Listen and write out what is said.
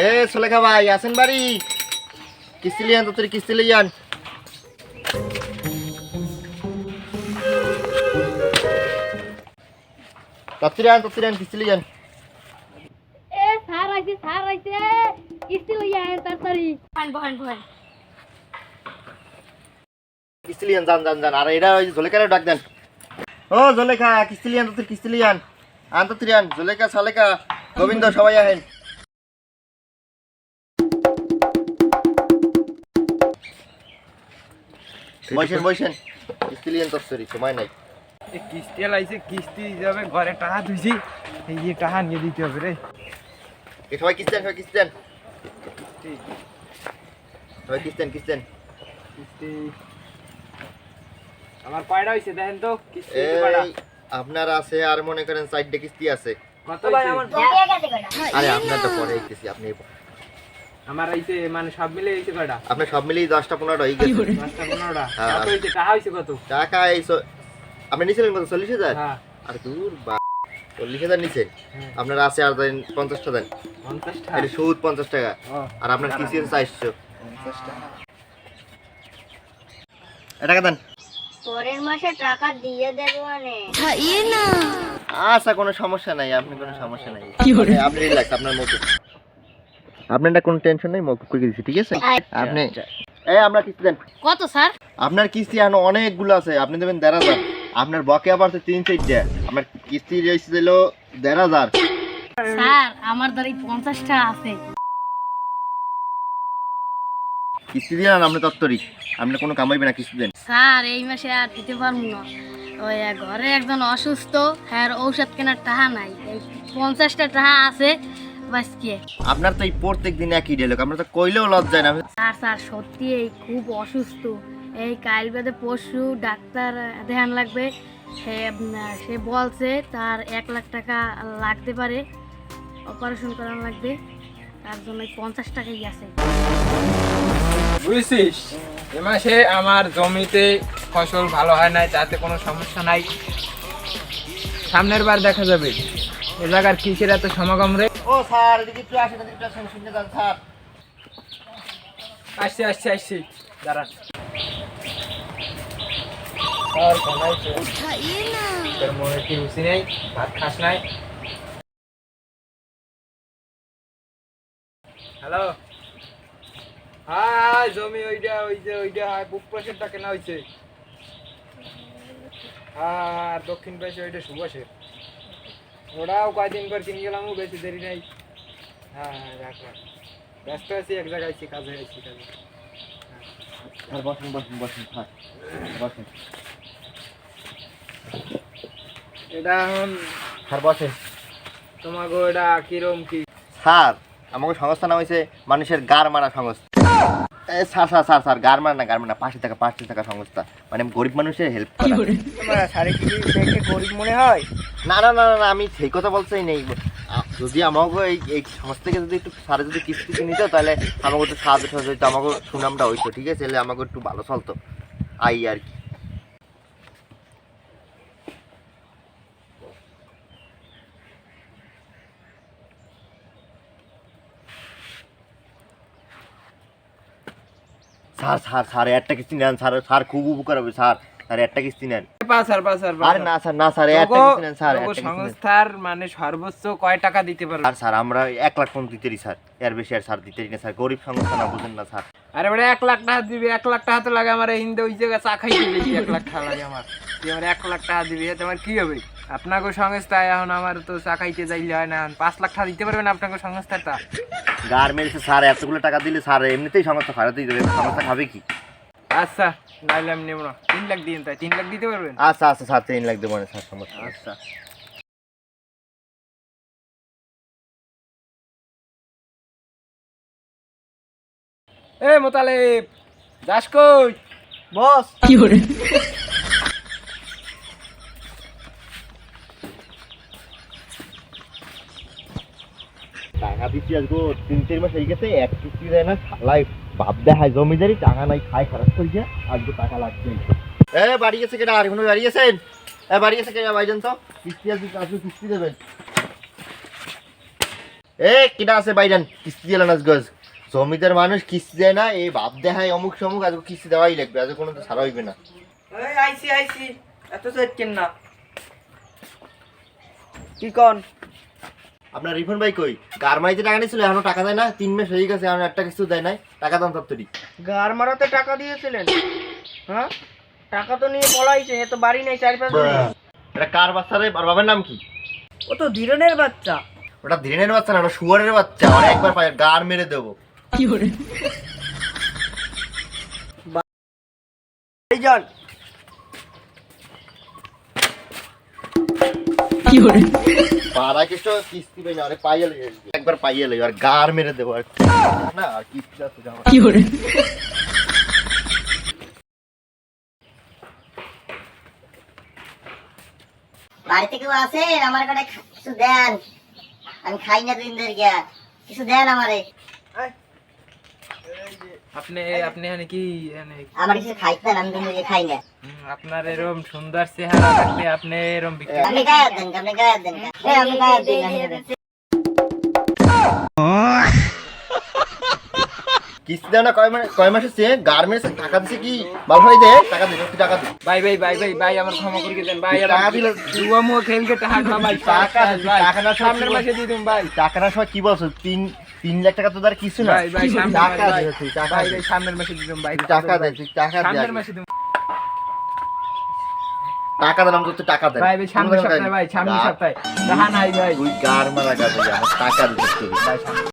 এ সুলেখা ভাই আছেন বাড়ি। কিস্তি লিয়ান তো তুই কিস্তি লিয়ান। কিস্তি লিয়ান। এ স্যার আইছে স্যার আইছে। কিস্তি লইয়া তাড়াতাড়ি। বহেন বহেন বহেন। কিস্তি লিয়ান যান যান যান। আর এটা ওই জলেখারে ডাক দেন। ও জলেখা কিস্তি লিয়ান তো তুই কিস্তি লিয়ান। আন তো আন। জলেখা সলেখা গোবিন্দ সবাই আহেন। বসেন বসেন কিস্তি লিয়ান তোর সরি সময় নাই। এই কিস্তি লাইছে কিস্তি যাবে ঘরে টাকা ধুইছি এই যে টাকা নিয়ে দিতে হবে রে। এ সবাই কিস্তি আন সবাই কিস্তি আন সবাই কিস্তি আন কিস্তি আমার কয়টা হইছে দেখেন তো কিস্তি আপনার আছে আর মনে করেন সাইডে কিস্তি আছে। কত হইছে? আরে আপনার তো পরে কিস্তি আপনি আমার হইছে মানে সব মিলে হইছে কয়টা? সব হয়ে গেছে। পাঁচটা পনেরোটা। কত হইছে টাকা হইছে কত? টাকা এই আপনি নিছিলেন কত চল্লিশ হাজার? হ্যাঁ। আর দূর বা চল্লিশ হাজার নিছেন? হ্যাঁ। আপনার আছে আর দেন পঞ্চাশটা দেন। পঞ্চাশটা? এটা সুদ পঞ্চাশ টাকা। আর আপনার আছে টাকা দেন। পরের মাসে টাকা দিয়ে দেবো মানে আচ্ছা কোনো সমস্যা নাই আপনি কোনো সমস্যা নাই। আপনি রিল্যাক্স আপনার মুখ। আপনার কোনো টেনশন নেই মুখ করে দিচ্ছি ঠিক আছে? আপনি এই আমরা কিস্তি দেন। কত স্যার? আপনার কিস্তি এখন অনেকগুলো আছে আপনি দেবেন দেড় হাজার। আপনার বকে আবার তো তিন চারটে। আপনার কিস্তি রয়েছে দিল দেড় হাজার। স্যার আমার দ্বারা পঞ্চাশটা আছে। কিস্তি দিয়ে না আপনি তত্তরি আপনি কোনো কামাইবে না কিস্তি দেন। স্যার এই মাসে আর দিতে পারব না। ওই ঘরে একজন অসুস্থ হ্যাঁ ঔষধ কেনার টাকা নাই। এই পঞ্চাশটা টাকা আছে আপনার তো এই প্রত্যেক দিন একই ডেলক আমরা তো কইলেও লজ্জায় না। স্যার স্যার সত্যি এই খুব অসুস্থ। এই কাল বাদে পরশু ডাক্তার ধ্যান লাগবে। সে সে বলছে তার এক লাখ টাকা লাগতে পারে অপারেশন করানো লাগবে। তার জন্য পঞ্চাশ টাকাই আছে। বুঝছিস? এ মাসে আমার জমিতে ফসল ভালো হয় নাই তাতে কোনো সমস্যা নাই। সামনের বার দেখা যাবে। এ জায়গার কিসের এত সমাগম রে। ও স্যার এদিকে একটু আসেন এদিকে একটু আসেন শুনে যান স্যার। আসছি আসছি আসছি। দাঁড়ান। আর ঘুমাইছে। তোর মনে কি রুচি নেই? ভাত খাস নাই? হ্যালো? হাই জমি ওইটা ওই যে ওইটা বুক প্রেশারটা কেনা হয়েছে আর দক্ষিণ পাশে ওইটা সুবাসের ওটাও কয়দিন পর কিনে গেলাম বেশি দেরি নাই। হ্যাঁ হ্যাঁ রাখ রাখ। ব্যস্ত আছি এক জায়গায় আছি কাজে আছি কাজে। স্যার বসেন বসেন বসেন স্যার বসেন। এটা এখন স্যার বসেন। তোমাকে এটা কিরম কি? স্যার আমাকে সংস্থা নাম হয়েছে মানুষের গার মারা সংস্থা। এ, স্যার স্যার স্যার স্যার গার মারা না গার মারা পাশে থাকা পাশে থাকা সংস্থা। মানে গরিব মানুষের হেল্প করা। তোমার শাড়ি কি দেখে গরিব মনে হয়? না না না না, আমি সেই কথা বলতেই নেই। যদি আমাকে এই এই সংস্থা থেকে যদি একটু স্যারে যদি কিস্তি নিত তাহলে আমাকে একটু সাহায্য সাহায্য হইতো আমাকে সুনামটা হইতো ঠিক আছে? তাহলে আমাকে একটু ভালো চলতো আই আর কি। স্যার স্যার স্যার একটা কিস্তি নেন স্যার স্যার খুব উপকার হবে স্যার স্যার একটা কিস্তি নেন। আরে না স্যার না সংস্থার মানে সর্বোচ্চ কয় টাকা দিতে পারবে? আর স্যার আমরা এক লাখ পর্যন্ত স্যার। এর বেশি আর স্যার না স্যার। গরিব সংস্থা না বুঝেন না স্যার। আরে এক লাখ টাকা দিবি লাখ টাকা তো লাগে আমার হিন্দে ওই চা এক লাখ টাকা লাগে আমার। তুই আমার লাখ টাকা দিবি এতে আমার কি হবে? আপনাকে সংস্থায় এখন আমার তো চা খাইতে যাইলে হয় না পাঁচ লাখ টাকা দিতে পারবেন আপনাকে সংস্থাটা? গার্মেন্টসে স্যার এতগুলো টাকা দিলে স্যার এমনিতেই সংস্থা খারাপই দেবে সংস্থা খাবে কি? আচ্ছা নাইলে আমি নেব না। তিন লাখ দিন তাই তিন লাখ দিতে পারবেন? আচ্ছা আচ্ছা স্যার তিন লাখ দেবো না স্যার সমস্যা আচ্ছা। এ মোতালেব যাস কই? বস। কি করে টাকা দিচ্ছি আজকে তিন চার মাস হয়ে গেছে এক কিস্তি দেয় না খালাই বাপ দেখায় জমিদারি টাকা নাই খাই খারাপ করছে আজকে টাকা লাগছে। এ বাড়ি গেছে কেটা আর কোনো বাড়ি গেছেন? এ বাড়ি গেছে কেটা ভাইজান তো? কিস্তি আজকে আজকে কিস্তি দেবেন। এ আছে বাইরান কিস্তি দিল না গজ জমিদার মানুষ কিস্তি দেয় না এই ভাব দেখায় অমুক সমুক আজকে কিস্তি দেওয়াই লাগবে আজকে কোনো তো ছাড়া হইবে না। এই আইসি আইসি এত চাইছেন না। কি কন? আপনার রিফান্ড ভাই কই? গারমাইতে টাকা নিয়েছিল এখনও টাকা দেয় না। তিন মাস হয়ে গেছে এখন একটা কিছু দেয় নাই। টাকা দাম তত্তরি গার মারাতে টাকা দিয়েছিলেন? হ্যাঁ? টাকা তো নিয়ে পলাইছে এ তো বাড়ি নেই চার পাঁচ। এটা কার বাচ্চা রে? আর বাবার নাম কি? ও তো ধীরনের বাচ্চা। ওটা ধীরেনের বাচ্চা না ওটা শুয়ারের বাচ্চা। আর একবার পায়ে গার মেরে দেবো। এইজন পাড়া কিছু কিস্তি পাই আরে পাইয়ে লেগে একবার পাইয়ে লেগে আর গার মেরে দেবো আর না আর কিস্তি আছে যাওয়া বাড়িতে কেউ আছেন? আমার কাছে কিছু দেন। আমি খাই না দিন ধরে কিছু দেন আমারে। আপনি আপনি এখানে কি এখানে আমার কিছু খাইতেন আমি খাই না। আপনার এরকম সুন্দর চেহারা থাকতে আপনি এরকম বিক্রি গায়ে দেন গায়ে দেন। এই গায়ে দেন আমি দেন। কিস্তি না কয় মাস কয় মাস হচ্ছে? গার্মেন্টস টাকা দিছে কি? ভালো ভাই দে টাকা দে সত্যি টাকা দে ভাই ভাই ভাই ভাই ভাই আমার ক্ষমা করে দেন ভাই টাকা দিলে জুয়া মুয়া খেলকে টাকা খাওয়া ভাই টাকা টাকা না সামনের মাসে দিয়ে দিন ভাই। টাকা না সময় কি বলছো? তিন তিন লাখ টাকা তো তার কিছু না। টাকা দে তুই টাকা দে। সামনের মাসে ভাই টাকা দে তুই টাকা দে সামনের মাসে দিন টাকা দেন তো টাকা দে। ভাই ভাই সামনের সপ্তাহে ভাই সামনের সপ্তাহে। না নাই ভাই। তুই কার মারা গাবে আমার টাকা দিতে ভাই